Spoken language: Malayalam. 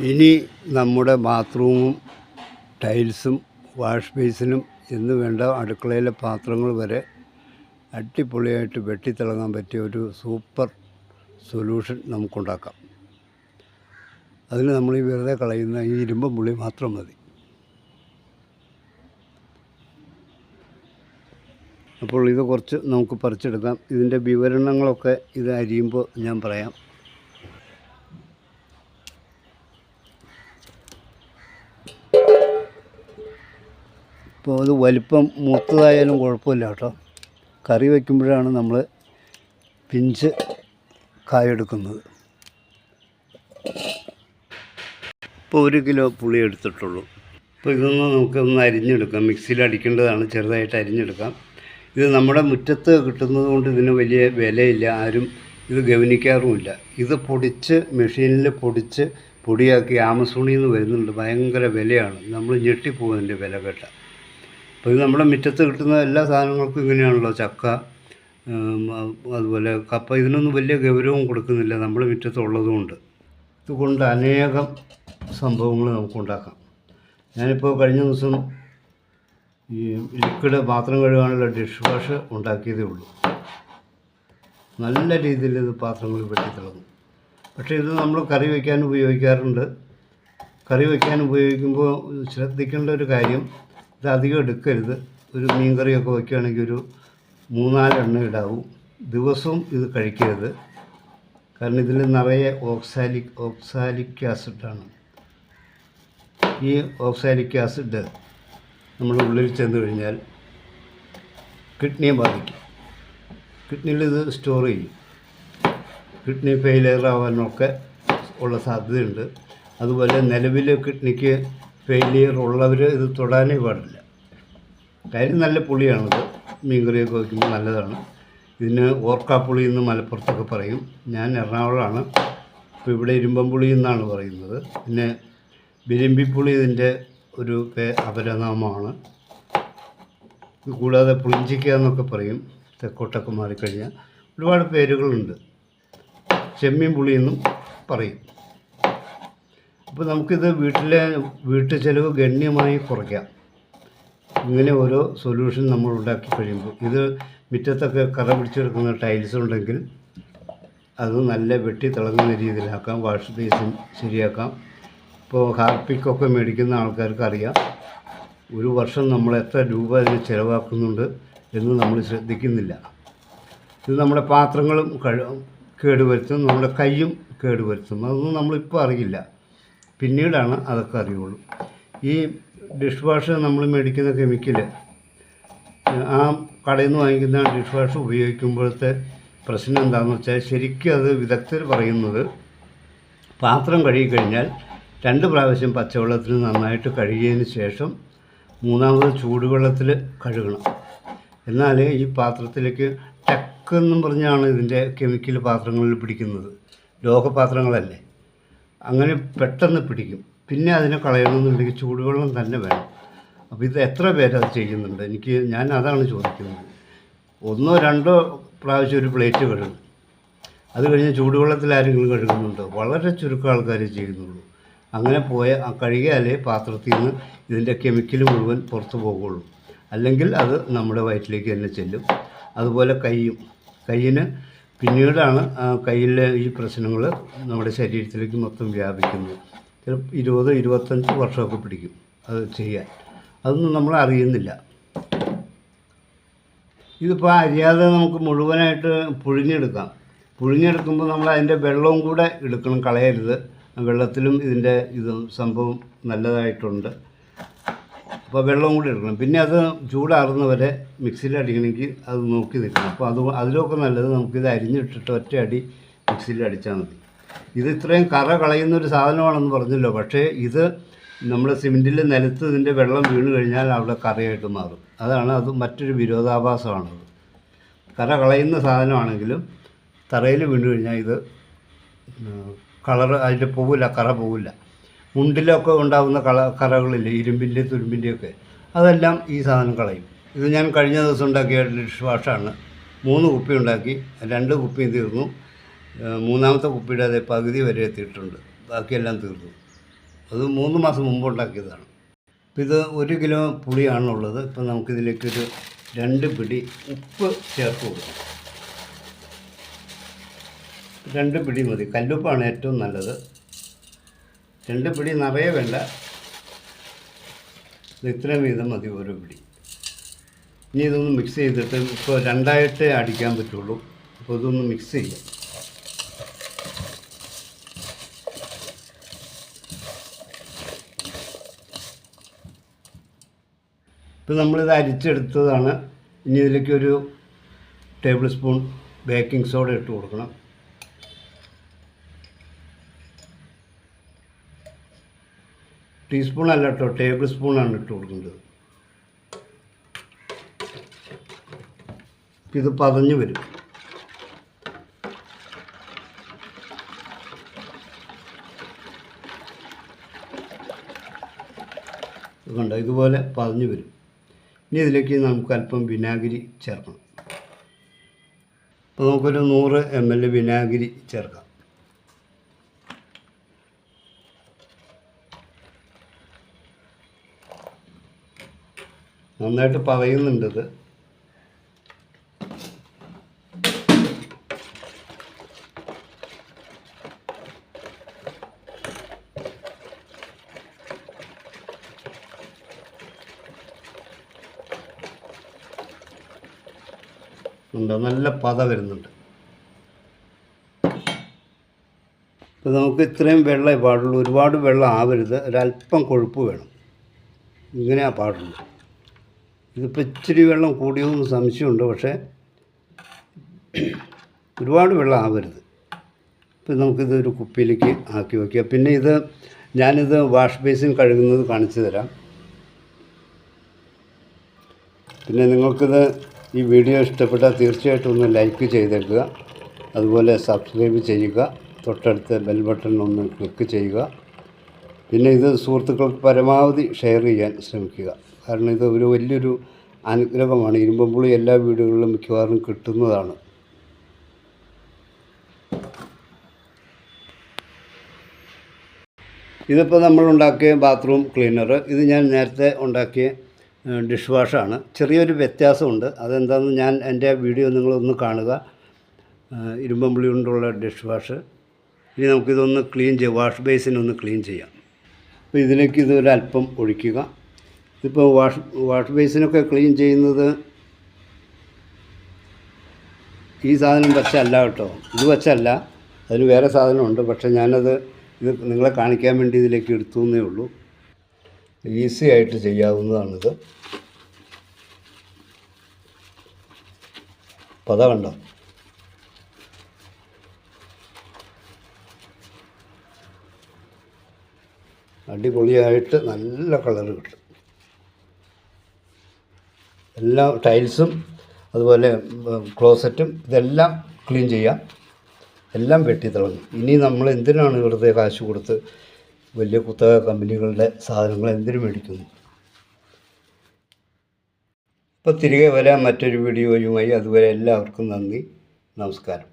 ഇനി നമ്മുടെ ബാത്റൂമും ടൈൽസും വാഷ് ബേസിനും എന്ന് വേണ്ട അടുക്കളയിലെ പാത്രങ്ങൾ വരെ അടിപൊളിയായിട്ട് വെട്ടിത്തിളങ്ങാൻ പറ്റിയ ഒരു സൂപ്പർ സൊല്യൂഷൻ നമുക്കുണ്ടാക്കാം. അതിന് നമ്മൾ ഈ വെറുതെ കളയുന്ന ഈ ഇരുമ്പും പുളി മാത്രം മതി. അപ്പോൾ ഇത് കുറച്ച് നമുക്ക് പറിച്ചെടുക്കാം. ഇതിന്റെ വിവരണങ്ങളൊക്കെ ഇത് അരിയുമ്പോൾ ഞാൻ പറയാം. ഇപ്പോൾ അത് വലിപ്പം മൂത്തതായാലും കുഴപ്പമില്ല കേട്ടോ. കറി വയ്ക്കുമ്പോഴാണ് നമ്മൾ പിഞ്ച് കായെടുക്കുന്നത്. ഇപ്പോൾ ഒരു കിലോ പുളി എടുത്തിട്ടുള്ളൂ. അപ്പോൾ ഇതൊന്ന് നമുക്കൊന്ന് അരിഞ്ഞെടുക്കാം. മിക്സിയിൽ അടിക്കേണ്ടതാണ്. ചെറുതായിട്ട് അരിഞ്ഞെടുക്കാം. ഇത് നമ്മുടെ മുറ്റത്ത് കിട്ടുന്നത് കൊണ്ട് ഇതിന് വലിയ വിലയില്ല. ആരും ഇത് ഗവനിക്കാറുമില്ല. ഇത് പൊടിച്ച് മെഷീനിൽ പൊടിച്ച് പൊടിയാക്കി ആമസോണിൽ നിന്ന് വരുന്നുണ്ട്. ഭയങ്കര വിലയാണ്. നമ്മൾ ഞെട്ടിപ്പോകും അതിന്റെ വില കേട്ട അപ്പോൾ ഇത് നമ്മുടെ മുറ്റത്ത് കിട്ടുന്ന എല്ലാ സാധനങ്ങൾക്കും ഇങ്ങനെയാണല്ലോ ചക്ക അതുപോലെ കപ്പ. ഇതിനൊന്നും വലിയ ഗൗരവം കൊടുക്കുന്നില്ല നമ്മുടെ മുറ്റത്തുള്ളതുകൊണ്ട്. ഇതുകൊണ്ട് അനേകം സംഭവങ്ങൾ നമുക്കുണ്ടാക്കാം ഞാനിപ്പോൾ കഴിഞ്ഞ ദിവസം ഈ ലിക്വിഡ് പാത്രം കഴുകാനുള്ള ഡിഷ് വാഷ് ഉണ്ടാക്കിയതേ ഉള്ളൂ. നല്ല രീതിയിൽ ഇത് പാത്രങ്ങൾ വെട്ടിത്തിളങ്ങും പക്ഷേ ഇത് നമ്മൾ കറി വയ്ക്കാൻ ഉപയോഗിക്കാറുണ്ട്. കറി വയ്ക്കാൻ ഉപയോഗിക്കുമ്പോൾ ശ്രദ്ധിക്കേണ്ട ഒരു കാര്യം ഇത് അധികം എടുക്കരുത്. ഒരു മീൻ കറിയൊക്കെ വയ്ക്കുകയാണെങ്കിൽ ഒരു മൂന്നാലെണ്ണ ഇടാവൂ. ദിവസവും ഇത് കഴിക്കരുത്. കാരണം ഇതിൽ നിറയെ ഓക്സാലിക് ഓക്സാലിക് ആസിഡാണ്. ഈ ഓക്സാലിക് ആസിഡ് നമ്മൾ ഉള്ളിൽ ചെന്ന് കഴിഞ്ഞാൽ കിഡ്നിയെ ബാധിക്കും. കിഡ്നിയിൽ ഇത് സ്റ്റോർ ചെയ്യും. കിഡ്നി ഫെയിലിയർ ആവാനൊക്കെ ഉള്ള സാധ്യതയുണ്ട്. അതുപോലെ നിലവിൽ കിഡ്നിക്ക് ഫെയിലിയർ ഉള്ളവർ ഇത് തൊടാനേ പാടില്ല. കാര്യം നല്ല പുളിയാണിത്. മീൻകറിയൊക്കെ വയ്ക്കുമ്പോൾ നല്ലതാണ്. ഇതിന് ഓർക്കാപ്പുളി എന്ന് മലപ്പുറത്തൊക്കെ പറയും. ഞാൻ എറണാകുളമാണ് ഇപ്പോൾ ഇവിടെ ഇരുമ്പമ്പുളി എന്നാണ് പറയുന്നത്. പിന്നെ ബിരിമ്പിപ്പുളി ഇതിന്റെ ഒരു അപരനാമമാണ്. കൂടാതെ പുളിഞ്ചിക്ക എന്നൊക്കെ പറയും. തെക്കോട്ടൊക്കെ മാറിക്കഴിഞ്ഞാൽ ഒരുപാട് പേരുകളുണ്ട്. ചെമ്മീൻ പുളി എന്നും പറയും. അപ്പോൾ നമുക്കിത് വീട്ടിലെ വീട്ടു ചെലവ് ഗണ്യമായി കുറയ്ക്കാം. ഇങ്ങനെ ഓരോ സൊല്യൂഷൻ നമ്മൾ ഉണ്ടാക്കി കഴിയുമ്പോൾ. ഇത് മുറ്റത്തൊക്കെ കറ പിടിച്ചെടുക്കുന്ന ടൈൽസ് ഉണ്ടെങ്കിൽ അത് നല്ല വെട്ടി തിളങ്ങുന്ന രീതിയിലാക്കാം. വാഷ് ബേസിൻ ശരിയാക്കാം. ഇപ്പോൾ ഹാർപ്പിക്കൊക്കെ മേടിക്കുന്ന ആൾക്കാർക്ക് അറിയാം. ഒരു വർഷം നമ്മൾ എത്ര രൂപ അതിന് ചിലവാക്കുന്നുണ്ട് എന്ന് നമ്മൾ ശ്രദ്ധിക്കുന്നില്ല. ഇത് നമ്മുടെ പാത്രങ്ങളും കേടുവരുത്തും നമ്മുടെ കൈയും കേടുവരുത്തും. അതൊന്നും നമ്മളിപ്പോൾ അറിയില്ല. പിന്നീടാണ് അതൊക്കെ അറിയുള്ളൂ. ഈ ഡിഷ് വാഷ് നമ്മൾ മേടിക്കുന്ന കെമിക്കൽ ആ കടയിൽ നിന്ന് വാങ്ങിക്കുന്ന ഡിഷ് വാഷ് ഉപയോഗിക്കുമ്പോഴത്തെ പ്രശ്നം എന്താണെന്ന് വെച്ചാൽ ശരിക്കും അത് വിദഗ്ധർ പറയുന്നത് പാത്രം കഴുകിക്കഴിഞ്ഞാൽ രണ്ട് പ്രാവശ്യം പച്ചവെള്ളത്തിൽ നന്നായിട്ട് കഴുകിയതിന് ശേഷം മൂന്നാമത് ചൂടുവെള്ളത്തിൽ കഴുകണം. എന്നാൽ ഈ പാത്രത്തിലേക്ക് ടക്ക് എന്നും പറഞ്ഞാണ് ഇതിന്റെ കെമിക്കൽ പാത്രങ്ങളിൽ പിടിക്കുന്നത്. ലോഹപാത്രങ്ങളല്ലേ? അങ്ങനെ പെട്ടെന്ന് പിടിക്കും. പിന്നെ അതിനെ കളയണമെന്നുണ്ടെങ്കിൽ ചൂടുവെള്ളം തന്നെ വേണം. അപ്പോൾ ഇത് എത്ര പേരത് ചെയ്യുന്നുണ്ട്? എനിക്ക് ഞാൻ അതാണ് ചോദിക്കുന്നത്. ഒന്നോ രണ്ടോ പ്രാവശ്യം ഒരു പ്ലേറ്റ് കഴുകും. അത് കഴിഞ്ഞ് ചൂടുവെള്ളത്തിൽ ആരെങ്കിലും കഴുകുന്നുണ്ടോ? വളരെ ചുരുക്കം ആൾക്കാരെ ചെയ്യുന്നുള്ളൂ. അങ്ങനെ പോയ കഴുകിയാലേ പാത്രത്തിൽ നിന്ന് ഇതിന്റെ കെമിക്കൽ മുഴുവൻ പുറത്തു പോകുള്ളൂ. അല്ലെങ്കിൽ അത് നമ്മുടെ വയറ്റിലേക്ക് തന്നെ ചെല്ലും. അതുപോലെ കൈയും. കയ്യിന് പിന്നീടാണ് ആ കയ്യിലെ ഈ പ്രശ്നങ്ങൾ നമ്മുടെ ശരീരത്തിലേക്ക് മൊത്തം വ്യാപിക്കുന്നത്. ചിലപ്പോൾ ഇരുപത് ഇരുപത്തഞ്ച് വർഷമൊക്കെ പിടിക്കും അത് ചെയ്യാൻ. അതൊന്നും നമ്മൾ അറിയുന്നില്ല. ഇതിപ്പോൾ അരിയാതെ നമുക്ക് മുഴുവനായിട്ട് പുഴുങ്ങിയെടുക്കാം. പുഴുങ്ങിയെടുക്കുമ്പോൾ നമ്മൾ അതിന്റെ വെള്ളവും കൂടെ എടുക്കണം കളയരുത്. വെള്ളത്തിലും ഇതിന്റെ ഇത് സംഭവം നല്ലതായിട്ടുണ്ട്. അപ്പോൾ വെള്ളവും കൂടി എടുക്കണം പിന്നെ അത് ചൂടാറുന്നവരെ മിക്സിയിൽ അടിക്കണമെങ്കിൽ അത് നോക്കി നിൽക്കണം. അപ്പോൾ അത് അതിലൊക്കെ നല്ലത് നമുക്കിത് അരിഞ്ഞിട്ടിട്ട് ഒറ്റ അടി മിക്സിയിൽ അടിച്ചാൽ മതി. ഇത് ഇത്രയും കറ കളയുന്ന ഒരു സാധനമാണെന്ന് പറഞ്ഞല്ലോ. പക്ഷേ ഇത് നമ്മൾ സിമെന്റിൽ നിലത്ത് ഇതിന്റെ വെള്ളം വീണ് കഴിഞ്ഞാൽ അവിടെ കറയായിട്ട് മാറും. അതാണ് അത് മറ്റൊരു വിരോധാഭാസമാണത്. കറ കളയുന്ന സാധനമാണെങ്കിലും തറയിൽ വീണ് കഴിഞ്ഞാൽ ഇത് കളറ് അതിന്റെ പോവില്ല കറ പോവില്ല. മുണ്ടിലൊക്കെ ഉണ്ടാകുന്ന കള കറകളില്ലേ ഇരുമ്പിന്റെ തുരുമ്പിന്റെയൊക്കെ അതെല്ലാം ഈ സാധനം കളയും. ഇത് ഞാൻ കഴിഞ്ഞ ദിവസം ഉണ്ടാക്കിയ ഡിഷ് വാഷാണ്. മൂന്ന് കുപ്പി ഉണ്ടാക്കി രണ്ട് കുപ്പിയും തീർന്നു. മൂന്നാമത്തെ കുപ്പിയുടെ അതേ പകുതി വരെ എത്തിയിട്ടുണ്ട്. ബാക്കിയെല്ലാം തീർന്നു. അത് മൂന്ന് മാസം മുമ്പ് ഉണ്ടാക്കിയതാണ്. ഇത് ഒരു കിലോ പുളിയാണുള്ളത്. ഇപ്പം നമുക്കിതിലേക്കൊരു രണ്ട് പിടി ഉപ്പ് ചേർത്ത് കൊടുക്കാം. രണ്ട് പിടി മതി. കല്ലുപ്പാണ് ഏറ്റവും നല്ലത്. രണ്ട് പിടി നിറയെ വേണ്ട. ഇത് ഇത്രയും വീതം മതി ഓരോ പിടി. ഇനി ഇതൊന്ന് മിക്സ് ചെയ്തിട്ട് ഇപ്പോൾ രണ്ടായിട്ട് അടിക്കാൻ പറ്റുള്ളൂ. അപ്പോൾ ഇതൊന്ന് മിക്സ് ചെയ്യാം. ഇപ്പം നമ്മളിത് അരിച്ചെടുത്തതാണ്. ഇനി ഇതിലേക്ക് ഒരു ടേബിൾ സ്പൂൺ ബേക്കിംഗ് സോഡ ഇട്ട് കൊടുക്കണം. ടീസ്പൂൺ അല്ല കേട്ടോ ടേബിൾ സ്പൂണാണ് ഇട്ട് കൊടുക്കേണ്ടത് ഇത് പതഞ്ഞ് വരും. കണ്ടോ ഇതുപോലെ പതഞ്ഞ് വരും. ഇനി ഇതിലേക്ക് നമുക്ക് അല്പം വിനാഗിരി ചേർക്കണം. അപ്പോൾ നമുക്കൊരു നൂറ് എം എൽ വിനാഗിരി ചേർക്കാം. നന്നായിട്ട് പറയുന്നുണ്ടത് ഉണ്ട്? നല്ല പത വരുന്നുണ്ട്. ഇപ്പൊ നമുക്ക് ഇത്രയും വെള്ളമേ പാടുള്ളൂ. ഒരുപാട് വെള്ളം ആവരുത്. ഒരല്പം കൊഴുപ്പ് വേണം. ഇങ്ങനെയാണ് പാടുള്ളൂ ഇതിപ്പോൾ ഇച്ചിരി വെള്ളം കൂടിയോന്ന് സംശയമുണ്ട് പക്ഷേ ഒരുപാട് വെള്ളം ആവരുത്. ഇപ്പം നമുക്കിത് ഒരു കുപ്പിയിലേക്ക് ആക്കി വയ്ക്കുക പിന്നെ ഇത് ഞാനിത് വാഷ് ബേസിൻ കഴുകുന്നത് കാണിച്ചു തരാം. പിന്നെ നിങ്ങൾക്കിത് ഈ വീഡിയോ ഇഷ്ടപ്പെട്ടാൽ തീർച്ചയായിട്ടും ഒന്ന് ലൈക്ക് ചെയ്തേക്കുക. അതുപോലെ സബ്സ്ക്രൈബ് ചെയ്യുക. തൊട്ടടുത്ത ബെൽ ബട്ടൺ ഒന്ന് ക്ലിക്ക് ചെയ്യുക. പിന്നെ ഇത് സുഹൃത്തുക്കൾക്ക് പരമാവധി ഷെയർ ചെയ്യാൻ ശ്രമിക്കുക. കാരണം ഇത് ഒരു വലിയൊരു അനുഗ്രഹമാണ്. ഇരുമ്പമ്പുളി എല്ലാ വീടുകളിലും മിക്കവാറും കിട്ടുന്നതാണ്. ഇതിപ്പോൾ നമ്മൾ ഉണ്ടാക്കിയ ബാത്റൂം ക്ലീനർ. ഇത് ഞാൻ നേരത്തെ ഉണ്ടാക്കിയ ഡിഷ് വാഷാണ്. ചെറിയൊരു വ്യത്യാസമുണ്ട്. അതെന്താണെന്ന് ഞാൻ എന്റെ വീഡിയോ നിങ്ങളൊന്ന് കാണുക. ഇരുമ്പമ്പുളി കൊണ്ടുള്ള ഡിഷ് വാഷ്. ഇനി നമുക്കിതൊന്ന് ക്ലീൻ ചെയ്യാം. വാഷ് ബേസിനൊന്ന് ക്ലീൻ ചെയ്യാം. അപ്പോൾ ഇതിലേക്ക് ഇതൊരല്പം ഒഴിക്കുക. ഇപ്പോൾ വാഷ് വാഷ് ബേസിനൊക്കെ ക്ലീൻ ചെയ്യുന്നത് ഈ സാധനം വച്ചല്ല കേട്ടോ. ഇത് വച്ചല്ല. അതിന് വേറെ സാധനമുണ്ട്. പക്ഷേ ഞാനത് ഇത് നിങ്ങളെ കാണിക്കാൻ വേണ്ടി ഇതിലേക്ക് എടുത്തു എന്നേ ഉള്ളൂ. ഈസി ആയിട്ട് ചെയ്യാവുന്നതാണിത്. പത കണ്ടോ അടിപൊളിയായിട്ട് നല്ല കളർ കിട്ടും. എല്ലാ ടൈൽസും അതുപോലെ ക്ലോസറ്റും ഇതെല്ലാം ക്ലീൻ ചെയ്യാം. എല്ലാം വെട്ടി തിളങ്ങും. ഇനി നമ്മൾ എന്തിനാണ് വെറുതെ കാശ് കൊടുത്ത് വലിയ കുത്തക കമ്പനികളുടെ സാധനങ്ങൾ എന്തിനു മേടിക്കുന്നു? അപ്പോൾ തിരികെ വരാം മറ്റൊരു വീഡിയോയുമായി അതുവരെ എല്ലാവർക്കും നന്ദി. നമസ്കാരം.